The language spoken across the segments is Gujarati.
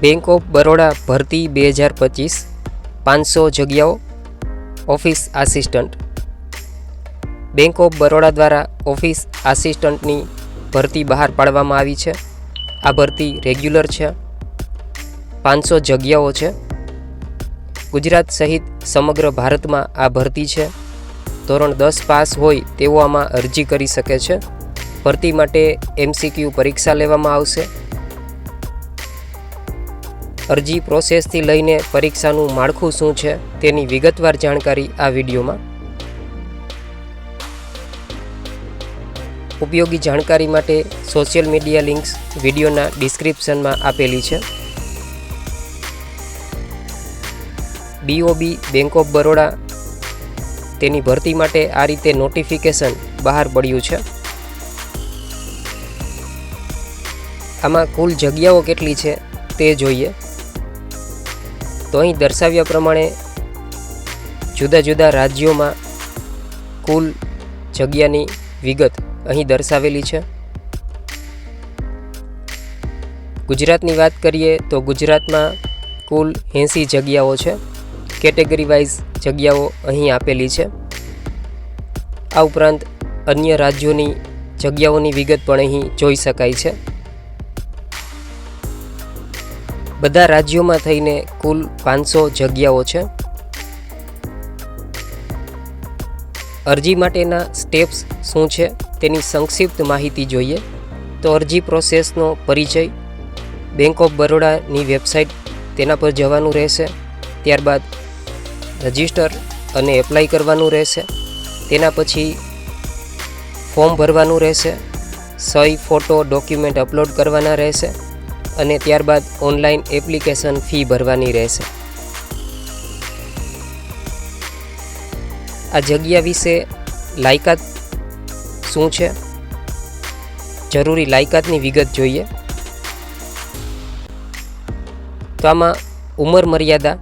બેંક ઓફ બરોડા ભરતી બે હજાર પચીસ, પાંચસો જગ્યાઓ, office assistant. Bank of Baroda દ્વારા ઓફિસ આસિસ્ટન્ટની ભરતી બહાર પાડવામાં આવી છે. આ ભરતી રેગ્યુલર છે. પાંચસો જગ્યાઓ છે. ગુજરાત સહિત સમગ્ર ભારતમાં આ ભરતી છે. ધોરણ દસ પાસ હોય તેઓ આમાં અરજી કરી શકે છે. ભરતી માટે એમસીક્યુ પરીક્ષા લેવામાં આવશે. અરજી પ્રોસેસથી લઈને પરીક્ષાનું માળખું શું છે તેની વિગતવાર જાણકારી આ વિડીયોમાં. ઉપયોગી જાણકારી માટે સોશિયલ મીડિયા લિંક્સ વિડીયોના ડિસ્ક્રિપ્શનમાં આપેલી છે. બીઓબી બેંક ઓફ બરોડા તેની ભરતી માટે આ રીતે નોટિફિકેશન બહાર પડ્યું છે. આમાં કુલ જગ્યાઓ કેટલી છે તે જોઈએ. તો અહીં દર્શાવ્યા પ્રમાણે જુદા જુદા રાજ્યોમાં કુલ જગ્યાની વિગત અહીં દર્શાવેલી છે. ગુજરાતની વાત કરીએ તો ગુજરાતમાં કુલ એંસી જગ્યાઓ છે. કેટેગરી વાઇઝ જગ્યાઓ અહીં આપેલી છે. આ ઉપરાંત અન્ય રાજ્યોની જગ્યાઓની વિગત પણ અહીં જોઈ શકાય છે. બધા રાજ્યોમાં થઈને કુલ પાંચસો જગ્યાઓ છે. અરજી માટેના સ્ટેપ્સ શું છે તેની સંક્ષિપ્ત માહિતી જોઈએ. તો અરજી પ્રોસેસનો પરિચય. બેંક ઓફ બરોડાની વેબસાઇટ તેના પર જવાનું રહેશે. ત્યારબાદ રજિસ્ટર અને એપ્લાય કરવાનું રહેશે. તેના પછી ફોર્મ ભરવાનું રહેશે. સહી ફોટો ડોક્યુમેન્ટ અપલોડ કરવાના રહેશે. અને ત્યારબાદ ઓનલાઈન એપ્લિકેશન ફી ભરવાની રહેશે. આ જગ્યા વિશે લાયકાત શું છે? જરૂરી લાયકાતની વિગત જોઈએ. તો આમાં ઉંમર મર્યાદા,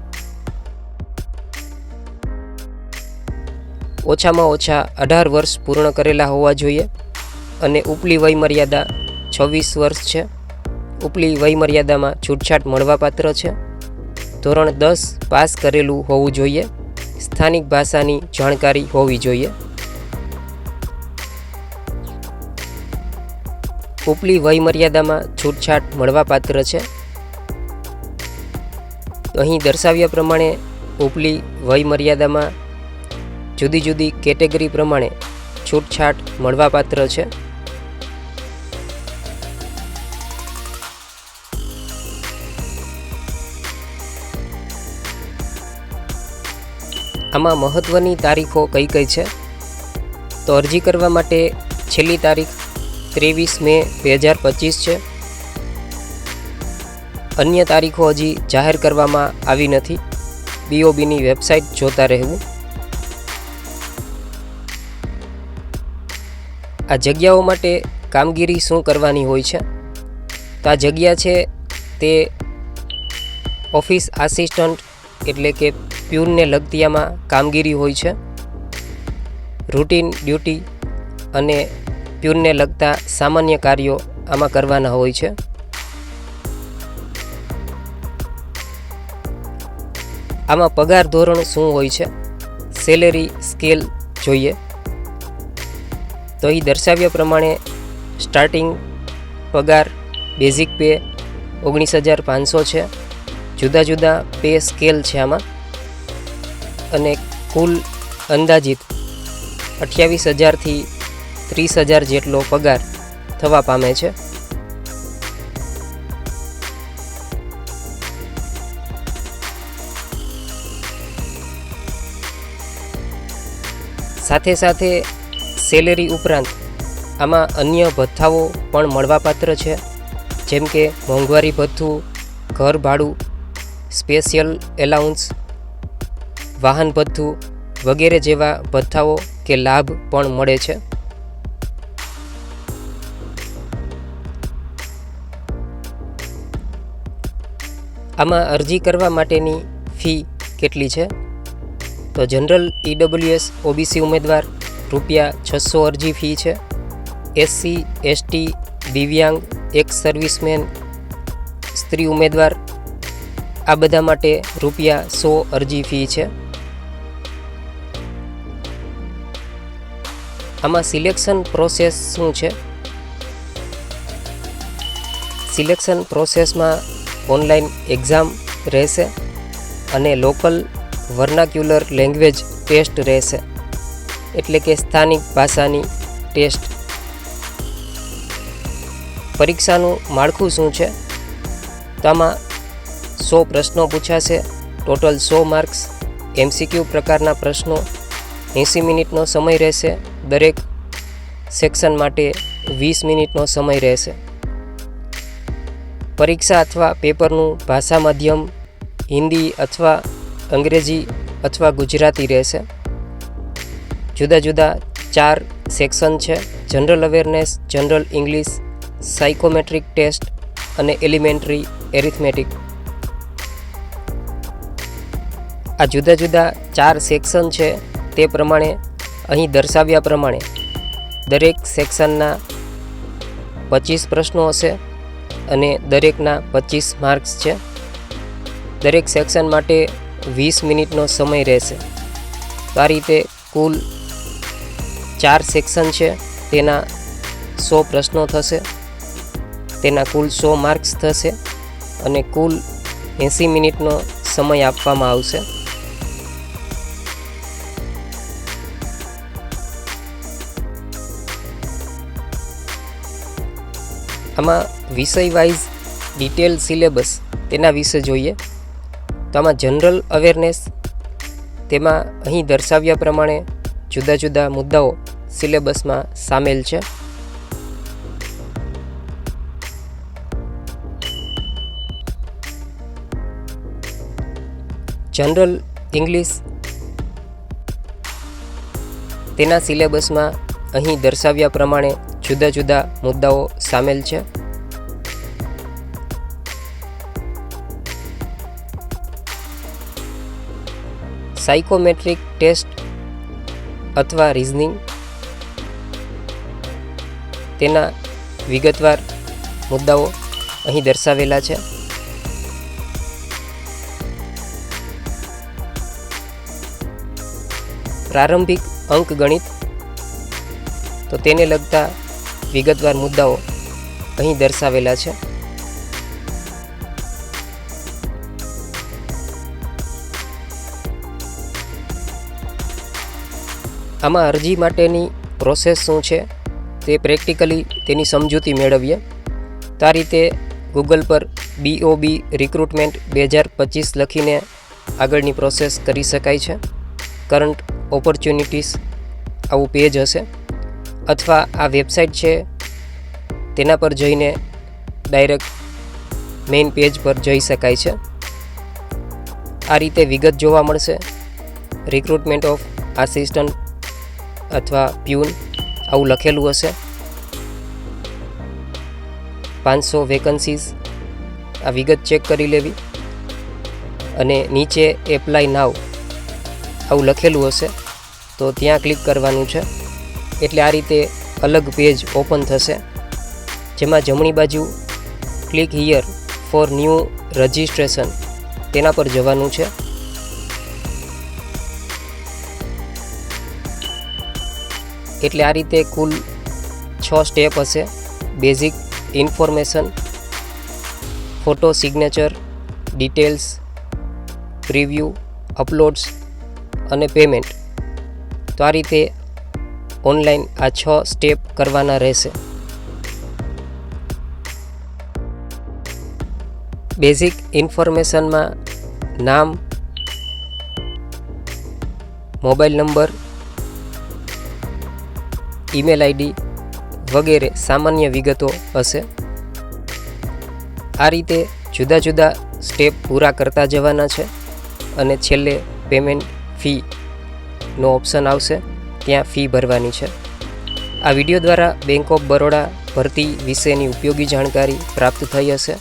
ઓછામાં ઓછા અઢાર વર્ષ પૂર્ણ કરેલા હોવા જોઈએ અને ઉપલી વય મર્યાદા છવ્વીસ વર્ષ છે. ઉપલી વયમર્યાદામાં છૂટછાટ મળવાપાત્ર છે. ધોરણ દસ પાસ કરેલું હોવું જોઈએ. સ્થાનિક ભાષાની જાણકારી હોવી જોઈએ. ઉપલી વયમર્યાદામાં છૂટછાટ મળવાપાત્ર છે. અહીં દર્શાવ્યા પ્રમાણે ઉપલી વયમર્યાદામાં જુદી જુદી કેટેગરી પ્રમાણે છૂટછાટ મળવાપાત્ર છે. આમાં મહત્ત્વની તારીખો કઈ કઈ છે? તો અરજી કરવા માટે છેલ્લી તારીખ ત્રેવીસ મે બે હજાર પચીસ છે. અન્ય તારીખો હજી જાહેર કરવામાં આવી નથી. બીઓબીની વેબસાઇટ જોતા રહેવું. આ જગ્યાઓ માટે કામગીરી શું કરવાની હોય છે? તો આ જગ્યા છે તે ઓફિસ આસિસ્ટન્ટ એટલે કે પ્યુનને લગતી આમાં કામગીરી હોય છે. રૂટીન ડ્યુટી અને પ્યુનને લગતા સામાન્ય કાર્યો આમાં કરવાના હોય છે. આમાં પગાર ધોરણ શું હોય છે? સેલેરી સ્કેલ જોઈએ. તો અહીં દર્શાવ્યા પ્રમાણે સ્ટાર્ટિંગ પગાર બેઝિક પે ઓગણીસ હજાર પાંચસો છે. જુદા જુદા પે સ્કેલ છે આમાં. અને કુલ અંદાજિત અઠ્યાવીસ હજારથી ત્રીસ હજાર જેટલો પગાર થવા પામે છે. સાથે સાથે સેલેરી ઉપરાંત આમાં અન્ય ભથ્થાઓ પણ મળવાપાત્ર છે, જેમ કે મોંઘવારી ભથ્થું, ઘર ભાડું, સ્પેશિયલ એલાઉન્સ વાહન ભથ્થું વગેરે જેવા ભથ્થાઓ કે લાભ પણ મળે છે. આમાં અરજી કરવા માટેની ફી કેટલી છે? તો જનરલ ઈડબ્લ્યુએસ ઓબીસી ઉમેદવાર રૂપિયા છસો અરજી ફી છે. એસસી, એસટી, દિવ્યાંગ એક્સ સર્વિસમેન, સ્ત્રી ઉમેદવાર, આ બધા માટે રૂપિયા સો અરજી ફી છે. આમાં સિલેક્શન પ્રોસેસ શું છે? સિલેક્શન પ્રોસેસમાં ઓનલાઈન એક્ઝામ રહેશે અને લોકલ વર્નાક્યુલર લેંગ્વેજ ટેસ્ટ રહેશે. એટલે કે સ્થાનિક ભાષાની ટેસ્ટ પરીક્ષાનું માળખું શું છે? તો આમાં સો પ્રશ્નો પૂછાશે. ટોટલ સો માર્ક્સ એમસીક્યુ પ્રકારના પ્રશ્નો. એંસી મિનિટનો સમય રહેશે. દરેક સેક્શન માટે વીસ મિનિટનો સમય રહેશે. પરીક્ષા અથવા પેપરનું ભાષા માધ્યમ હિન્દી અથવા અંગ્રેજી અથવા ગુજરાતી રહેશે. જુદા જુદા ચાર સેક્શન છે. General awareness, general English, psychometric test અને એલિમેન્ટરી એરિથમેટિક. આ જુદા જુદા ચાર સેક્શન છે. તે પ્રમાણે, અહીં દર્શાવ્યા પ્રમાણે, દરેક સેક્શનના પચીસ પ્રશ્નો હશે અને દરેકના પચીસ માર્ક્સ છે. દરેક સેક્શન માટે વીસ મિનિટનો સમય રહેશે. તો આ રીતે કુલ ચાર સેક્શન છે. તેના સો પ્રશ્નો થશે. તેના કુલ સો માર્ક્સ થશે અને કુલ એંસી મિનિટનો સમય આપવામાં આવશે. આમાં વિષય વાઇઝ ડિટેલ સિલેબસ તેના વિશે જોઈએ. તો આમાં જનરલ અવેરનેસ, તેમાં અહીં દર્શાવ્યા પ્રમાણે જુદા જુદા મુદ્દાઓ સિલેબસમાં સામેલ છે. જનરલ ઇંગ્લિશ, તેના સિલેબસમાં અહીં દર્શાવ્યા પ્રમાણે જુદા જુદા મુદ્દાઓ સામેલ છે. સાયકોમેટ્રિક ટેસ્ટ અથવા રિઝનિંગ તેના વિગતવાર મુદ્દાઓ અહીં દર્શાવેલા છે. પ્રારંભિક અંકગણિત તો તેને લગતા વિગતવાર મુદ્દાઓ અહીં દર્શાવેલા છે. આમાં અરજી માટેની પ્રોસેસ શું છે તે પ્રેક્ટિકલી તેની સમજૂતી મેળવીએ. તો આ રીતે ગૂગલ પર બીઓબી રિક્રુટમેન્ટ બે હજાર પચીસ લખીને આગળની પ્રોસેસ કરી શકાય છે. કરંટ ઓપોર્ચ્યુનિટીઝ આવું પેજ હશે. અથવા આ વેબસાઇટ છે, તેના પર જઈને ડાયરેક્ટ મેઇન પેજ પર જઈ શકાય છે. આ રીતે વિગત જોવા મળશે. રિક્રુટમેન્ટ ઓફ આસિસ્ટન્ટ અથવા પ્યુન આવું લખેલું હશે. પાંચસો વેકન્સીઝ આ વિગત ચેક કરી લેવી. અને નીચે એપ્લાય નાવ આવું લખેલું હશે. તો ત્યાં ક્લિક કરવાનું છે. એટલે આ રીતે અલગ પેજ ઓપન થશે. જેમાં જમણી બાજુ click here for new registration તેના પર જવાનું છે. એટલે આ રીતે કુલ છ સ્ટેપ હશે. Basic information photo signature details preview uploads અને પેમેન્ટ તો આ રીતે ઓનલાઈન આ છ સ્ટેપ કરવાના રહેશે. બેઝિક ઇન્ફોર્મેશનમાં નામ, મોબાઈલ નંબર, ઈમેલ આઈડી વગેરે સામાન્ય વિગતો હશે. આ રીતે જુદા જુદા સ્ટેપ પૂરા કરતા જવાના છે અને છેલ્લે પેમેન્ટ ફીનો ઓપ્શન આવશે. ત્યાં ફી ભરવાની છે. આ વીડિયો દ્વારા બેંક ઓફ બરોડા ભરતી વિશેની ઉપયોગી જાણકારી પ્રાપ્ત થઈ હશે.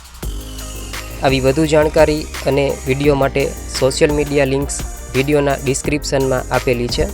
આવી વધુ જાણકારી અને વીડિયો માટે સોશિયલ મીડિયા લિંક્સ વિડીયોના ડિસ્ક્રિપ્શનમાં આપેલી છે.